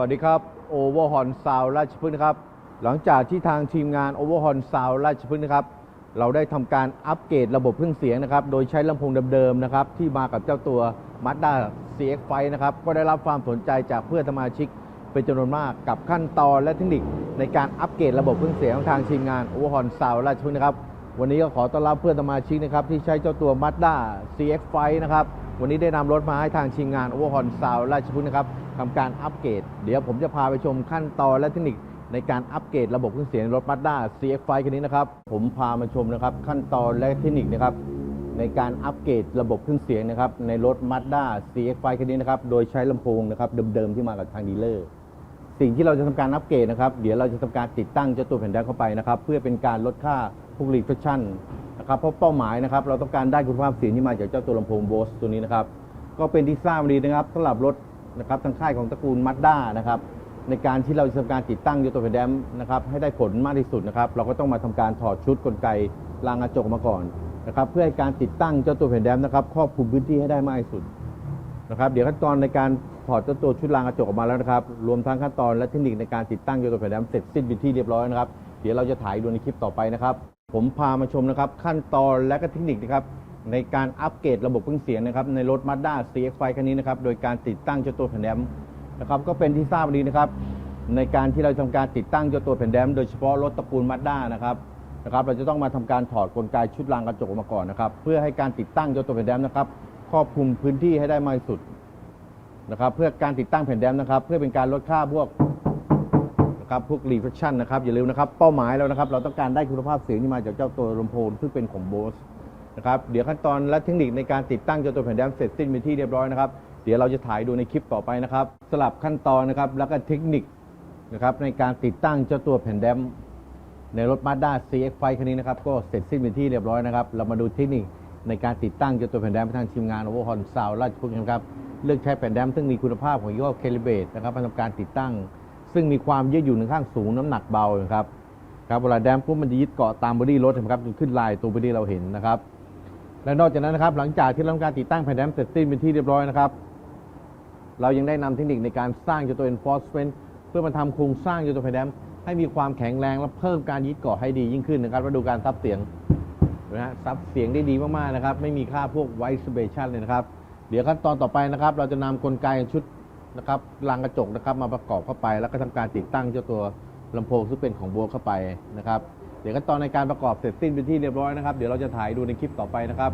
วัสดีครับโอเวอร์ฮอนซาวราชพฤกษ์นะครับ หลังจากที่ทางทีมงานโอเวอร์ฮอนซาวราชพฤกษ์นะครับ เราได้ทำการอัปเกรดระบบเครื่องเสียงนะครับ โดยใช้ลำโพงเดิมๆนะครับ ที่มากับเจ้าตัว Mazda CX-5 นะครับ ก็ได้รับความสนใจจากเพื่อนสมาชิกเป็นจำนวนมากกับขั้นตอนและเทคนิคในการอัปเกรดระบบเครื่องเสียงของทางทีมงานโอเวอร์ฮอนซาวราชพฤกษ์นะครับ วันนี้ก็ขอต้อนรับเพื่อนสมาชิกนะครับที่ใช้เจ้าตัว Mazda CX-5 นะครับ วันนี้ได้นำรถมาให้ทางทีมงาน Overhaul Sound ราชพฤกษ์นะครับทำการอัปเกรด เดี๋ยวผมจะพาไปชมขั้นตอนและเทคนิคในการอัปเกรดระบบเครื่องเสียงรถ Mazda CX-5 คันนี้นะครับ ผมพามาชมนะครับ ขั้นตอนและเทคนิคนะครับในการอัปเกรดระบบเครื่องเสียงนะครับในรถ Mazda CX-5 คันนี้นะครับโดยใช้ลำโพงนะครับเดิมๆที่มากับทางดีลเลอร์สิ่งที่เราจะทำการอัปเกรดนะครับเดี๋ยวเราจะทำการติดตั้งเจ้าตัวแผ่นแดนเข้าไปนะครับเพื่อเป็นการลดค่าพวกรีเฟชชั่น นะครับเพราะเป้าหมายนะครับเราต้องการได้คุณภาพเสียงที่มาจากเจ้าตัวลำโพงโบสตัวนี้นะครับก็เป็นที่ทราบดีนะครับสำหรับรถนะครับทางค่ายของตระกูลมั z ด้านะครับในการที่เราจะทำการติดตั้งเจ้าตัวแผ่นแดนนะครับให้ได้ผลมากที่สุดนะครับเราก็ต้องมาทำการถอดชุดกลไกรางกระจกมาก่อนนะครับเพื่อให้การติดตั้งเจ้าตัวแผ่นแดนนะครับครอบคลุมพื้นที่ให้ได้มากที่สุดนะครับเดี๋ยวขั้นตอนในการถอดเจ้าตัวชุดรางกระจกออกมาแล้วนะครับรวมทั้งขั้นตอนและเทคนิคในการติดตั้งเจ้าตัวแผ่นแดมเสร็จสิ้นเป็นที่เรียบร้อยนะครับเดี๋ยวเราจะถ่ายดูในคลิปต่อไปนะครับ ผมพามาชมนะครับขั้นตอนและก็เทคนิคนะครับในการอัปเกรดระบบเครื่องเสียงนะครับในรถ Mazda CX-5 คันนี้นะครับโดยการติดตั้งเจ้าตัวแผ่นแดมนะครับก็เป็นที่ทราบดีนะครับในการที่เราทำการติดตั้งเจ้าตัวแผ่นแดมโดยเฉพาะรถตระกูล Mazda นะครับนะครับเราจะต้องมาทำการถอดกลไกชุดรางกระจกมาก่อนนะครับเพื่อให้การติดตั้งเจ้าตัวแผ่นแดมนะครับครอบคลุมพื้นที่ให้ได้มากที่สุดนะครับเพื่อการติดตั้งแผ่นแดมนะครับเพื่อเป็นการลดค่าพวก ครับพวกรีเฟคชั่นนะครับอย่าลืมนะครับเป้าหมายเรานะครับ เราต้องการได้คุณภาพเสียงที่มาจากเจ้าตัวลำโพงซึ่งเป็นของโบสนะครับเดี๋ยวขั้นตอนและเทคนิคในการติดตั้งเจ้าตัวแผ่นแดมเสร็จสิ้นเป็นที่เรียบร้อยนะครับเดี๋ยวเราจะถ่ายดูในคลิปต่อไปนะครับสลับขั้นตอนนะครับแล้วก็เทคนิคนะครับในการติดตั้งเจ้าตัวแผ่นแดมในรถ Mazda CX-5 คันนี้นะครับก็เสร็จสิ้นเป็นที่เรียบร้อยนะครับเรามาดูเทคนิคในการติดตั้งเจ้าตัวแผ่นแดมทางทีมงาน Overhaul Sound ราชพฤกษ์นะครับเลือกใช้แผ่นแดมซึ่งมีคุณภาพของยี่ห้อ Calibrate นะครับมาทำการติดตั้ง ซึ่งมีความยืดหยุ่นค่อนข้างสูงน้ำหนักเบานะครับครับเวลาแดมปุ๊บมันจะยึดเกาะตามบอดี้รถนะครับจนขึ้นลายตัวบอดี้เราเห็นนะครับ และนอกจากนั้นนะครับ หลังจากที่เราทำการติดตั้งแผ่นแดมเสร็จสิ้นเป็นที่เรียบร้อยนะครับ เรายังได้นำเทคนิคในการสร้างจตัว enforcement เพื่อมาทำโครงสร้างจตัวแผ่นแดมให้มีความแข็งแรงและเพิ่มการยึดเกาะให้ดียิ่งขึ้นนะครับมาดูการซับเสียงนะฮะซับเสียงได้ดีมากๆนะครับ ไม่มีค่าพวก vibration เลยนะครับ เดี๋ยวขั้นตอนต่อไปนะครับ เราจะนำกลไกชุด นะครับรางกระจกนะครับมาประกอบเข้าไป แล้วก็ทำการติดตั้งเจ้าตัวลำโพงซึ่งเป็นของโบเข้าไปนะครับเดี๋ยวขั้นตอนในการประกอบเสร็จสิ้นเป็นที่เรียบร้อยนะครับ เดี๋ยวเราจะถ่ายดูในคลิปต่อไปนะครับ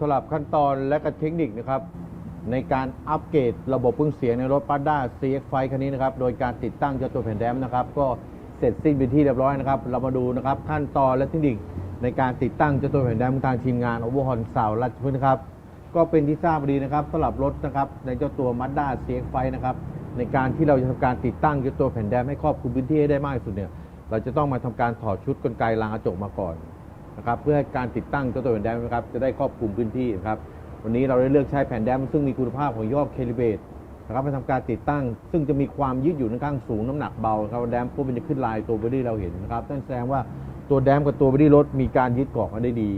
สำหรับขั้นตอนและก็เทคนิคนะครับในการอัปเกรดระบบเครื่งเสียงในรถ Mazda CX-5 คันนี้นะครับ โดยการติดตั้งเจ้าตัวแผ่นแดมนะครับ ก็เสร็จสิ้นเป็นที่เรียบร้อยนะครับ เรามาดูนะครับขั้นตอนและเทคนิค ในการติดตั้งเจ้าตัวแผ่นแดมของทางทีมงาน Overhaul Sound ราชพฤกษ์นะครับ ก็เป็นที่ทราบดีนะครับสำหรับรถนะครับในเจ้าตัว Mazda CX-5 นะครับในการที่เราจะทำการติดตั้งเจ้าตัวแผ่นแดมให้ครอบคลุมพื้นที่ให้ได้มากที่สุดเนี่ยเราจะต้องมาทำการถอดชุดกลไกรางกระจกมาก่อนนะครับเพื่อให้การติดตั้งเจ้าตัวแผ่นแดมนะครับจะได้ครอบคลุมพื้นที่นะครับวันนี้เราได้เลือกใช้แผ่นแดมซึ่งมีคุณภาพของยี่ห้อเคลิเบตนะครับมาทำการติดตั้ง ซึ่งจะมีความยืดหยุ่นค่อนข้างสูงน้ำหนักเบาครับแดมปุ๊บมันจะขึ้นลายตัวบอดี้เราเห็นนะครับนั่นแสดงว่า ตัวแดมกับตัวบอดี้รถมีการยึดเกาะกันได้ดี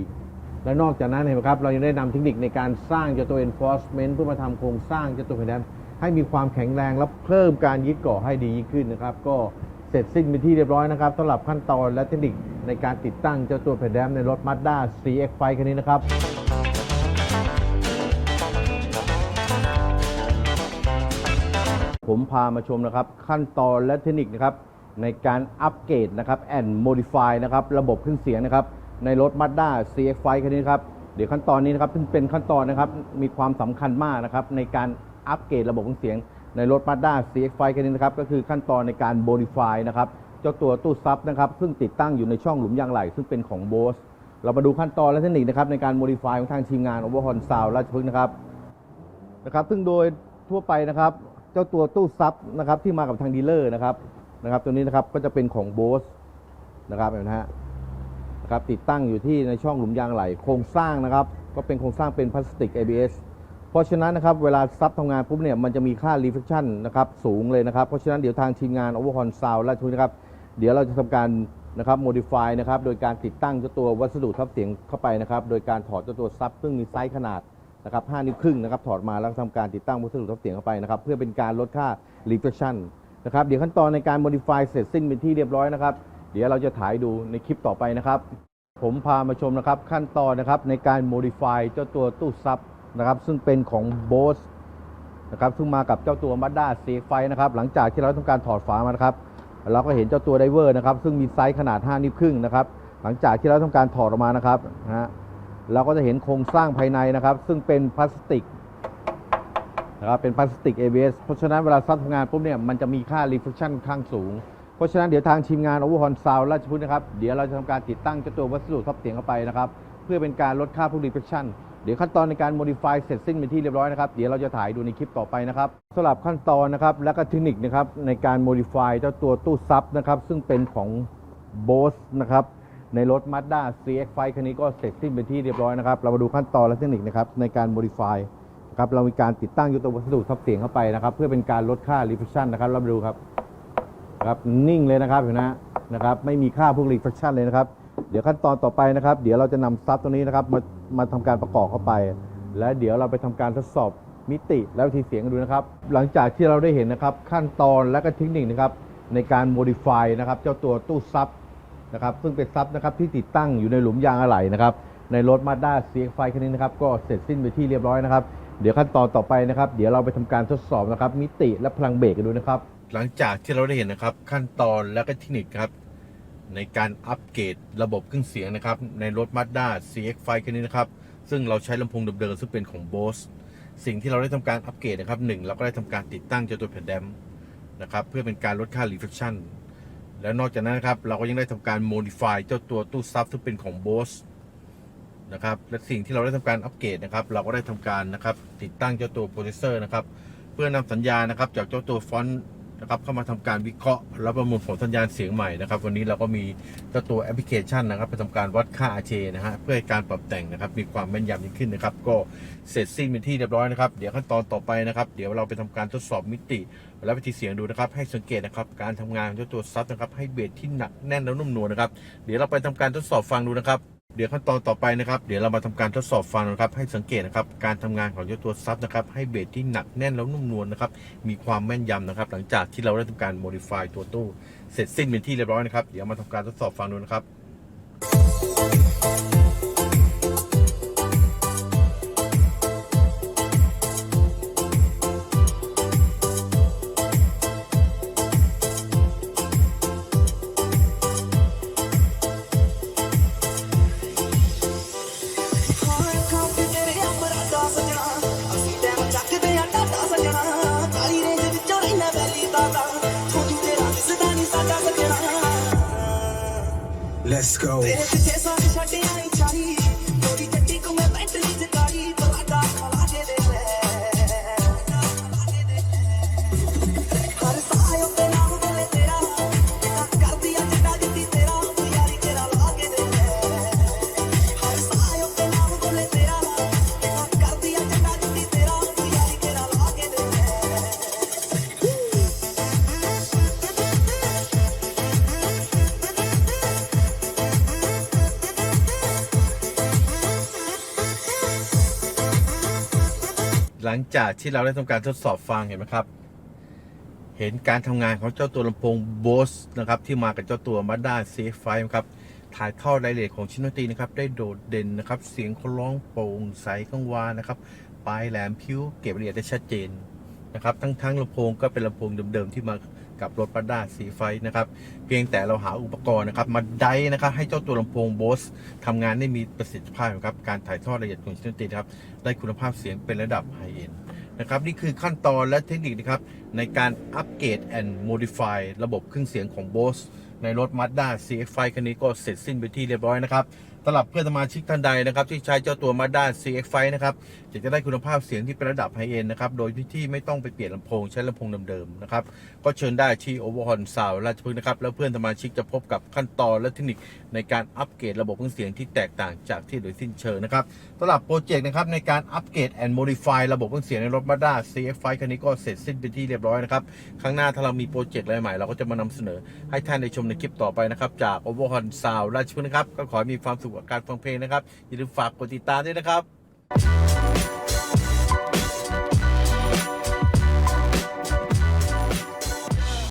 และนอกจากนั้นเห็นไหมครับ เรายังได้นำเทคนิคในการสร้างเจ้าตัว enforcement เพื่อมาทำโครงสร้างเจ้าตัวแผ่นแดมให้มีความแข็งแรงและเพิ่มการยึดเกาะให้ดียิ่งขึ้นนะครับ ก็เสร็จสิ้นเป็นที่เรียบร้อยนะครับสำหรับขั้นตอนและเทคนิคในการติดตั้งเจ้าตัวแผ่นแดมในรถ Mazda CX-5 คันนี้นะครับผมพามาชมนะครับ ขั้นตอนและเทคนิคนะครับ ในการอัปเกรดนะครับแอนด์โมดิฟายนะครับระบบเครื่องเสียงนะครับในรถ Mazda CX-5 คันนี้ครับเดี๋ยวขั้นตอนนี้นะครับซึ่งเป็นขั้นตอนนะครับมีความสำคัญมากนะครับในการอัปเกรดระบบเครื่องเสียง ในรถ Mazda CX-5 คันนี้นะครับก็คือขั้นตอนในการโมดิฟายนะครับเจ้าตัวตู้ซับนะครับซึ่งติดตั้งอยู่ในช่องหลุมยางไหล ซึ่งเป็นของ Bose เรามาดูขั้นตอนและเทคนิคนะครับในการโมดิฟายของทางทีมงาน Overhaul Sound ราชพฤกษ์นะครับนะครับซึ่งโดยทั่วไปนะครับ เจ้าตัวตู้ซับนะครับที่มากับทางดีลเลอร์นะครับ นะครับ ตัวนี้นะครับก็จะเป็นของโบสนะครับเห็นไหมฮะนะครับติดตั้งอยู่ที่ในช่องหลุมยางไหล โครงสร้างนะครับ ก็เป็นโครงสร้างเป็นพลาสติก ABS เพราะฉะนั้นนะครับเวลาซับทำงานปุ๊บเนี่ยมันจะมีค่า reflection นะครับสูงเลยนะครับเพราะฉะนั้นเดี๋ยวทางทีมงาน Overhaul Sound และทุกนะครับ เดี๋ยวเราจะทำการนะครับ modify นะครับโดยการติดตั้งเจ้าตัววัสดุทับเสียงเข้าไปนะครับ โดยการถอดเจ้าตัวซับซึ่งมีไซส์ขนาดนะครับ5นิ้วครึ่งนะครับถอดมาแล้วทำการติดตั้งวัสดุทับเสียงเข้าไปนะครับ เพื่อเป็นการลดค่า reflection นะครับเดี๋ยวขั้นตอนในการ modify เสร็จสิ้นเป็นที่เรียบร้อยนะครับ เดี๋ยวเราจะถ่ายดูในคลิปต่อไปนะครับ ผมพามาชมนะครับขั้นตอนนะครับในการ modify เจ้าตัวตู้ซับนะครับ ซึ่งเป็นของ Bose นะครับซึ่งมากับเจ้าตัว Mazda CX-5 นะครับ หลังจากที่เราทำการถอดฝามานะครับ เราก็เห็นเจ้าตัวไดเวอร์นะครับ ซึ่งมีไซส์ขนาด 5 นิ้วครึ่งนะครับ หลังจากที่เราทำการถอดออกมานะครับนะฮะเราก็จะเห็นโครงสร้างภายในนะครับ ซึ่งเป็นพลาสติก นะครับเป็นพลาสติก ABS เพราะฉะนั้นเวลาซับทำงานปุ๊บเนี่ยมันจะมีค่า reflection ค่อนข้างสูง เพราะฉะนั้นเดี๋ยวทางทีมงาน Overhaul Sound ราชพฤกษ์นะครับ เดี๋ยวเราจะทำการติดตั้งเจ้าตัววัสดุทับเสียงเข้าไปนะครับ เพื่อเป็นการลดค่าพวก reflection เดี๋ยวขั้นตอนในการ modify เสร็จสิ้นเป็นที่เรียบร้อยนะครับ เดี๋ยวเราจะถ่ายดูในคลิปต่อไปนะครับสำหรับขั้นตอนนะครับและก็เทคนิคนะครับในการ modify เจ้าตัวตู้ซับนะครับซึ่งเป็นของ Bose นะครับในรถ Mazda CX-5 คันนี้ก็เสร็จสิ้นเป็นที่เรียบร้อยนะครับ เรามาดูขั้นตอนและเทคนิคนะครับในการ modify ครับเรามีการติดตั้งยุทธวัสดุทับเสียงเข้าไปนะครับ เพื่อเป็นการลดค่า reflection นะครับรามาดูครับครับนิ่งเลยนะครับเห็นไหมฮะนะครับไม่มีค่าพวก reflection เลยนะครับ เดี๋ยวขั้นตอนต่อไปนะครับ เดี๋ยวเราจะนำซับตัวนี้นะครับมามาทำการประกอบเข้าไป และเดี๋ยวเราไปทำการทดสอบมิติและวิธีเสียงดูนะครับ หลังจากที่เราได้เห็นนะครับ ขั้นตอนและก็เทคนิคนะครับในการ modify นะครับเจ้าตัวตู้ซับนะครับซึ่งเป็นซับนะครับที่ติดตั้งอยู่ในหลุมยางอะไหล่นะครับในรถ Mazda CX-5 คันนี้นะครับก็เสร็จสิ้นไปที่เรียบร้อยนะครับ เดี๋ยวขั้นตอนต่อไปนะครับ เดี๋ยวเราไปทำการทดสอบนะครับ มิติและพลังเบรกกันดูนะครับ หลังจากที่เราได้เห็นนะครับ ขั้นตอนและก็เทคนิคครับ ในการอัปเกรดระบบเครื่องเสียงนะครับ ในรถ Mazda CX-5 คันนี้นะครับ ซึ่งเราใช้ลำโพงเดิมๆซึ่งเป็นของ Bose สิ่งที่เราได้ทำการอัปเกรดนะครับหนึ่งเราก็ได้ทำการติดตั้งเจ้าตัวแผ่นแดมนะครับเพื่อเป็นการลดค่า reflection และนอกจากนั้นนะครับเราก็ยังได้ทำการ modify เจ้าตัวตู้ซับซึ่งเป็นของ Bose นะครับและสิ่งที่เราได้ทำการอัปเกรดนะครับเราก็ได้ทำการนะครับติดตั้งเจ้าตัวโปรเซสเซอร์นะครับเพื่อนำสัญญาณนะครับจากเจ้าตัวฟอนต์นะครับเข้ามาทำการวิเคราะห์และประมวลผลสัญญาณเสียงใหม่นะครับวันนี้เราก็มีเจ้าตัวแอปพลิเคชันนะครับไปทำการวัดค่า RJ นะฮะเพื่อให้การปรับแต่งนะครับมีความแม่นยำยิ่งขึ้นนะครับก็เสร็จสิ้นเป็นที่เรียบร้อยนะครับเดี๋ยวขั้นตอนต่อไปนะครับเดี๋ยวเราไปทำการทดสอบมิติและวิธีเสียงดูนะครับให้สังเกตนะครับการทำงานของเจ้าตัวซับนะครับให้เบสที่หนักแน่นและนุ่มนวลนะครับเดี๋ยวเราไปทำการทดสอบฟังดูนะครับ เดี๋ยวขั้นตอนต่อไปนะครับ เดี๋ยวเรามาทำการทดสอบฟังนะครับ ให้สังเกตนะครับ การทำงานของเจ้าตัวซับนะครับ ให้เบสที่หนักแน่นแล้วนุ่มนวลนะครับ มีความแม่นยำนะครับ หลังจากที่เราได้ทำการโมดิฟายตัวตู้ เสร็จสิ้นเป็นที่เรียบร้อยนะครับ เดี๋ยวมาทำการทดสอบฟังดูนะครับ Let's go. หลังจากที่เราได้ทำการทดสอบฟังเห็นไหมครับ เห็นการทำงานของเจ้าตัวลำโพง Bose นะครับ ที่มากับเจ้าตัว Mazda CX-5 นะครับถ่ายทอดรายละเอียดของชิ้นดนตรีนะครับ ได้โดดเด่นนะครับ เสียงเขาร้องโปร่งใสกังวานนะครับ ปลายแหลมพิ้วเก็บรายละเอียดได้ชัดเจนนะครับ ทั้งทั้งลำโพงก็เป็นลำโพงเดิมๆที่มา กับรถ Mazda CX-5 นะครับ เพียงแต่เราหาอุปกรณ์นะครับ มาได้นะครับ ให้เจ้าตัวลำโพง Bose ทำงานได้มีประสิทธิภาพครับ การถ่ายทอดรายละเอียดของชิ้นดนตรีครับ ได้คุณภาพเสียงเป็นระดับไฮเอ็นนะครับ นี่คือขั้นตอนและเทคนิคนะครับ ในการอัปเกรด and modify ระบบเครื่องเสียงของ Bose ในรถ Mazda CX-5 คันนี้ก็เสร็จสิ้นไปที่เรียบร้อยนะครับ สำหรับเพื่อนสมาชิกท่านใดนะครับที่ใช้เจ้าตัว Mazda CX-5 นะครับอยากจะได้คุณภาพเสียงที่เป็นระดับไฮเอ็นนะครับโดยที่ไม่ต้องไปเปลี่ยนลำโพงใช้ลำโพงเดิมๆนะครับก็เชิญได้ที่ Overhaul Sound ราชพฤกษ์นะครับแล้วเพื่อนสมาชิกจะพบกับขั้นตอนและเทคนิคในการอัปเกรดระบบเครื่องเสียงที่แตกต่างจากที่โดยสิ้นเชิงนะครับสำหรับโปรเจกต์นะครับในการอัปเกรด and modify ระบบเครื่องเสียงในรถ Mazda CX-5 คันนี้ก็เสร็จสิ้นเป็นที่เรียบร้อยนะครับครั้งหน้าถ้าเรามีโปรเจกต์อะไรใหม่เราก็จะมานำเสนอให้ท่านได้ชมในคลิปต่อไปนะครับจาก Overhaul Sound ราชพฤกษ์นะครับก็ขอให้มีความสุขการฟังเพลงนะครับอย่าลืมฝากกดติดตามด้วยนะครับ